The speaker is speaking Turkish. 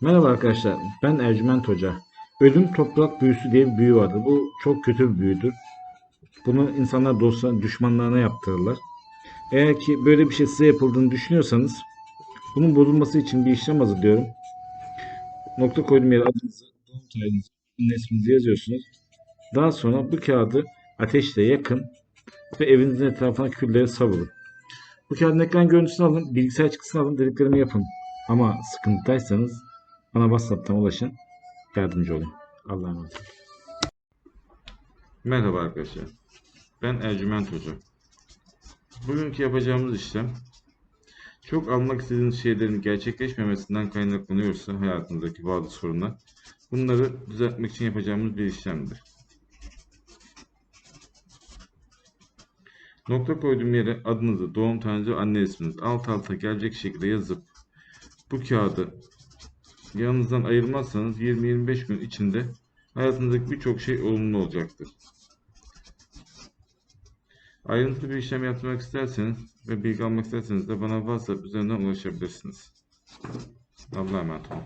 Merhaba arkadaşlar, ben Ercüment Hoca. Ölüm toprak büyüsü diye bir büyü vardır. Bu çok kötü bir büyüdür. Bunu insanlar dostlarına, düşmanlarına yaptırırlar. Eğer ki böyle bir şey size yapıldığını düşünüyorsanız, bunun bozulması için bir işlem hazırlıyorum. Nokta koyduğum yere adınızı, doğum tarihinizi, isminizi yazıyorsunuz. Daha sonra bu kağıdı ateşle yakın ve evinizin etrafına külleri savurun. Bu kağıdın ekran görüntüsünü alın, bilgisayar çıktısını alın, dediklerimi yapın. Ama sıkıntıdaysanız bana WhatsApp'tan ulaşın. Yardımcı olun. Allah'a emanet olun. Merhaba arkadaşlar. Ben Ercüment Hoca. Bugünkü yapacağımız işlem çok almak istediğiniz şeylerin gerçekleşmemesinden kaynaklanıyorsa hayatınızdaki bazı sorunlar bunları düzeltmek için yapacağımız bir işlemdir. Nokta koyduğum yere adınızı, doğum tarihinizi, anne isminizi alt alta gelecek şekilde yazıp bu kağıdı yanınızdan ayırmazsanız 20-25 gün içinde hayatınızdaki birçok şey olumlu olacaktır. Ayrıntılı bir işlem yapmak isterseniz ve bilgi almak isterseniz de bana WhatsApp üzerinden ulaşabilirsiniz. Allah'a emanet olun.